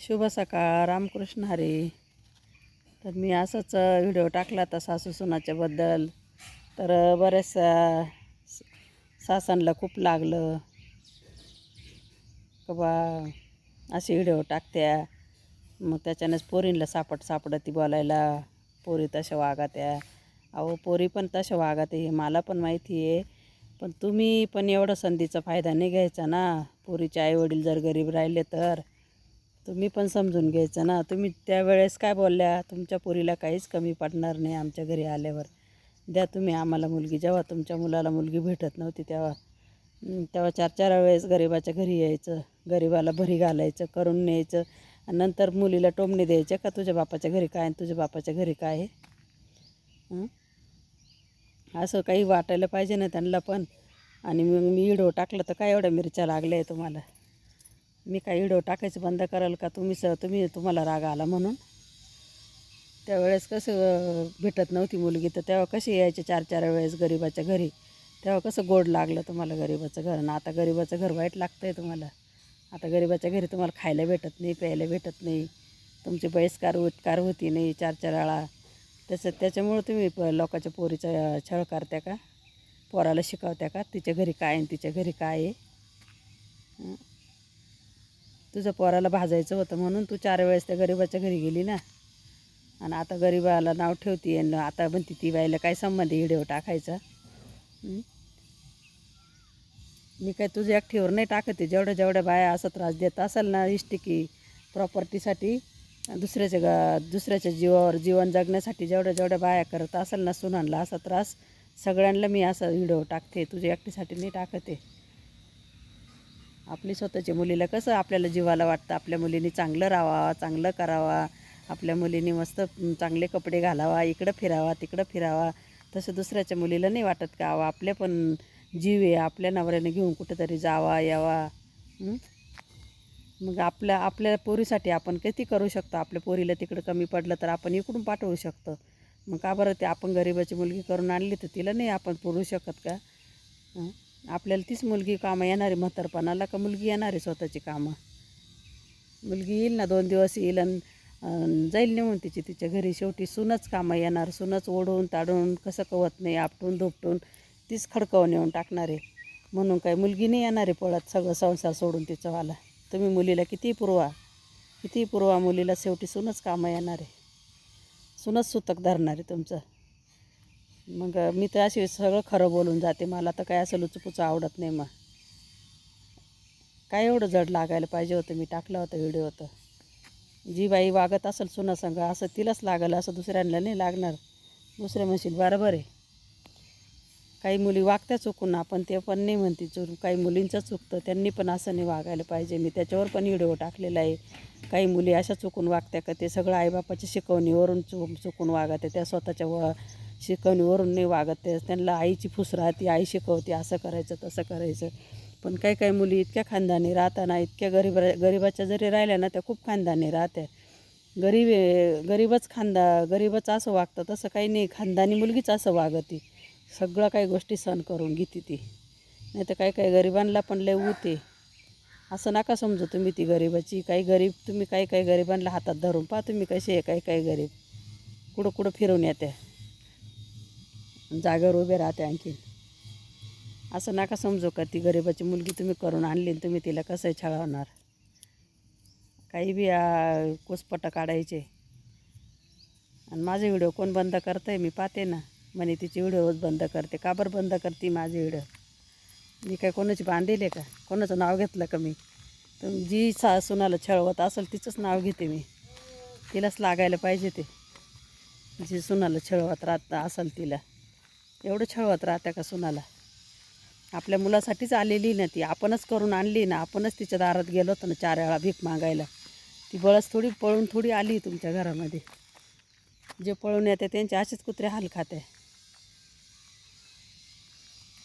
शुभ सकाळ रामकृष्ण हरी. तर मी असंच व्हिडिओ टाकला होता सासू सुनाच्याबद्दल तर बऱ्याचशा स- सासांना खूप लागलं. का बा असे व्हिडिओ टाकत्या. मग त्याच्यानेच पोरींला सापट ती बोलायला. पोरी तशा वागात्या. अहो पोरी पण तशा वागाते हे मला पण माहिती आहे. पण तुम्ही पण एवढं संधीचा फायदा नाही घ्यायचा ना. पोरीचे आईवडील जर गरीब राहिले तर. तुम्ही पण समजून घ्यायचं ना. तुम्ही त्यावेळेस काय बोलल्या? तुमच्या पोरीला काहीच कमी पडणार नाही आमच्या घरी आल्यावर. द्या तुम्ही आम्हाला मुलगी. जेव्हा तुमच्या मुलाला मुलगी भेटत नव्हती तेव्हा. तेव्हा चार चार वेळेस गरिबाच्या घरी यायचं. गरिबाला भरी घालायचं करून न्यायचं. आणि नंतर मुलीला टोमणे द्यायचे का तुझ्या बापाच्या घरी काय आणि तुझ्या बापाच्या घरी काय आहे? असं काही वाटायला पाहिजे ना त्यांना पण. आणि मग मी इडो टाकलं तर काय एवढ्या मिरच्या लागल्या आहे तुम्हाला? मी काय व्हिडिओ टाकायचं बंद कराल का? तुम्ही स तुम्ही तुम्हाला राग आला म्हणून. त्यावेळेस कसं भेटत नव्हती मुलगी. तर तेव्हा कशी यायचे चार चार वेळेस गरिबाच्या घरी? तेव्हा कसं गोड लागलं तुम्हाला गरिबाचं घर? आणि आता गरिबाचं घर वाईट लागतं आहे तुम्हाला. आता गरिबाच्या घरी तुम्हाला खायला भेटत नाही प्यायला भेटत नाही. तुमची बहिष्कार उत्कार होती नाही चार चार वेळा. त्याचं त्याच्यामुळं तुम्ही प लोकांच्या पोरीचा छळ करत्या का? पोराला शिकवत्या का? तिच्या घरी काय आहे तिच्या घरी काय आहे? तुझं पोराला भाजायचं होतं म्हणून तू चार वेळेस त्या गरिबाच्या घरी गेली ना. आणि आता गरिबाला नाव ठेवती आणि आता म्हणते ती बाईला काय संबंध आहे टाकायचा? मी काय तुझ्या एकटीवर नाही टाकत आहे. जेवढ्या जेवढ्या बाया असा त्रास देत असेल ना इष्टिकी प्रॉपर्टीसाठी दुसऱ्याच्या गा दुसऱ्याच्या जीवावर जीवन जगण्यासाठी जेवढ्या जेवढ्या बाया करत असेल ना सुनानला असा त्रास सगळ्यांना मी असा व्हिडिओ टाकते. तुझ्या एकटीसाठी नाही टाकत आपली स्वतःच्या मुलीला कसं आपल्याला जीवाला वाटतं? आपल्या मुलीने चांगलं राहावा चांगलं करावा. आपल्या मुलीने मस्त चांगले कपडे घालावा इकडं फिरावा तिकडं फिरावा. तसं दुसऱ्याच्या मुलीला नाही वाटत का अवा आपले पण जीव आहे आपल्या नवऱ्याने घेऊन कुठेतरी जावा यावा. मग आपल्या आपल्या पोरीसाठी आपण किती करू शकतो? आपल्या पोरीला तिकडं कमी पडलं तर आपण इकडून पाठवू शकतो. मग का बरं ते आपण गरिबाची मुलगी करून आणली तर तिला नाही आपण पुरू शकत का? हं? आपल्याला तीच मुलगी कामं येणारी म्हातारपणाला का मुलगी येणारी स्वतःची कामं? मुलगी येईल ना दोन दिवस येईल आणि जाईल नेऊन तिची तिच्या घरी शेवटी सूनच कामं येणार सूनच ओढून ताडून कसं कवत नाही आपटून धोपटून तीच खडकावून नेऊन टाकणार आहे. म्हणून काय मुलगी नाही येणार आहे पळत सगळं संसार सोडून तिचं वाला तुम्ही मुलीला कितीही पुरवा कितीही पुरवा मुलीला शेवटी सूनच कामं येणार आहे. सूनच सुतक धरणार आहे तुमचं. मग मी तर अशी सगळं खरं बोलून जाते. मला तर काय असं लुचपुचं आवडत नाही मग. काय एवढं जड लागायला पाहिजे होतं? मी टाकलं होतं व्हिडिओ होतं जी बाई वागत असेल सुनासंग असं तिलाच लागलं असं दुसऱ्यांना नाही लागणार. दुसरे म्हणशील बरोबर आहे. काही मुली वागत्या चुकून आपण ते पण नाही म्हणते चुक. काही मुलींचं चुकतं त्यांनी पण असं नाही वागायला पाहिजे. मी त्याच्यावर पण व्हिडिओ टाकलेला आहे. काही मुली अशा चुकून वागत्या का? ते सगळं आईबापाच्या शिकवणीवरून चुक चुकून वागत्या त्या स्वतःच्या व शिकवणीवरून नाही वागत ते. त्यांना आईची फुस राहते आई शिकवते असं करायचं तसं करायचं. पण काही काही मुली इतक्या खानदानी राहताना इतक्या गरीब गरिबाच्या जरी राहिल्या ना त्या खूप खानदानी राहत्या. गरीब गरीबच खानदा गरीबच असं वागतं तसं काही नाही. खानदानी मुलगीच असं वागती. सगळं काही गोष्टी सहन करून घेते ती. नाही तर काही काही गरिबांना पण लय उते असं नका समजू तुम्ही ती गरिबाची. काही गरीब तुम्ही काही काही गरिबांना हातात धरून पहा तुम्ही कसे आहे काही काही गरीब. कुठं कुठं फिरून येते जागेवर उभे राहते आणखीन असं नका समजू का ती गरिबाची मुलगी तुम्ही करून आणली तुम्ही तिला कसं छळवणार? काही बी कुसपट काढायचे. आणि माझे व्हिडिओ कोण बंद करतं आहे मी पाहते ना. म्हणे तिची व्हिडिओच बंद करते. का बरं बंद करते माझे व्हिडिओ? मी काय कोणाची बांधेले का? कोणाचं नाव घेतलं का मी? तर जी सा सुनाला छळवत असेल तिचंच नाव घेते मी. तिलाच लागायला पाहिजे ते. जी सुनाला छळवत राहत असेल तिला. एवढं छळवत राहत्या का सुनाला? आपल्या मुलासाठीच आलेली ना ती. आपणच करून आणली ना. आपणच तिच्या दारात गेलो होतो ना चार वेळा भीक मागायला. ती बळस थोडी पळून थोडी आली तुमच्या घरामध्ये. जे पळून येते त्यांचे असेच कुत्रे हाल खाते.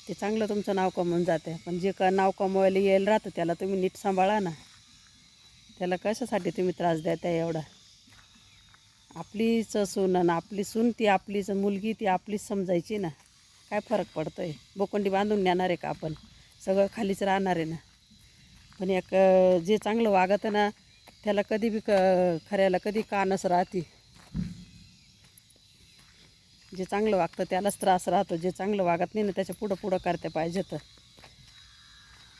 ते चांगलं तुमचं नाव कमवून जाते. पण जे का नाव कमवायला येईल राहतं त्याला तुम्ही नीट सांभाळा ना. त्याला कशासाठी तुम्ही त्रास देताय एवढा? आपलीच सून आणि आपली सून ती आपलीच मुलगी ती आपलीच समजायची ना. काय फरक पडतो आहे बोकंडी बांधून नेणार आहे का आपण? सगळं खालीच राहणार आहे ना. पण एक जे चांगलं वागत ना त्याला कधी बी क खऱ्याला कधी कानच राहते. जे चांगलं वागतं त्यालाच त्रास राहतो. जे चांगलं वागत नाही ना त्याच्या पुढं पुढं करते पाहिजे तर.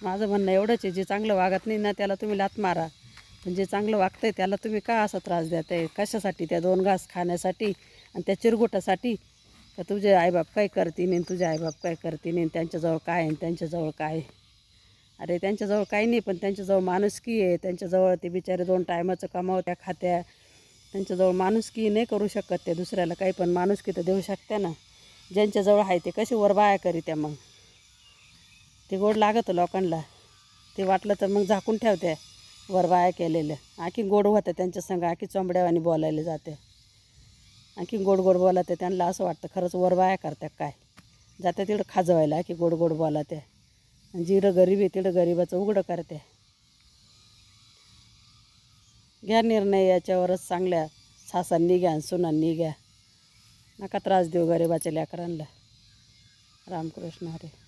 माझं म्हणणं एवढंच आहे जे चांगलं वागत नाही ना त्याला तुम्ही लात मारा. पण जे चांगलं वागतंय त्याला तुम्ही का असा त्रास द्या आहे कशासाठी? त्या दोन घास खाण्यासाठी आणि त्या चिरगुटासाठी? का तुझे आईबाप काय करतील आणि तुझे आईबाप काय करतील आणि त्यांच्याजवळ काय आहे आणि त्यांच्याजवळ काय आहे? अरे त्यांच्याजवळ काही नाही पण त्यांच्याजवळ माणुसकी आहे. त्यांच्याजवळ ते बिचारे दोन टायमाचं कमावत्या खात्या. त्यांच्याजवळ माणुसकी नाही करू शकत ते दुसऱ्याला काही पण माणुसकी तर देऊ शकते ना. ज्यांच्याजवळ आहे ते कशी वर बाया करीत्या मग? ते गोड लागतं लोकांना. ते वाटलं तर मग झाकून ठेवते वर बाया केलेलं आणखी गोड होतं त्यांच्या संग आणखी चोंबड्यावानी बोलायला जाते आणखी गोड गोड बोलाते त्यांना असं वाटतं खरंच वर करतात काय? जाते तिकडं खाजवायला की गोड गोड बोलाते. आणि जिरं गरीब आहे तिकडं गरिबाचं उघडं करते. घ्या निर्णय याच्यावरच चांगल्या सासांनी घ्या आणि सुनांनी घ्या. नका त्रास देऊ गरिबाच्या लेकरांना. रामकृष्ण हरे.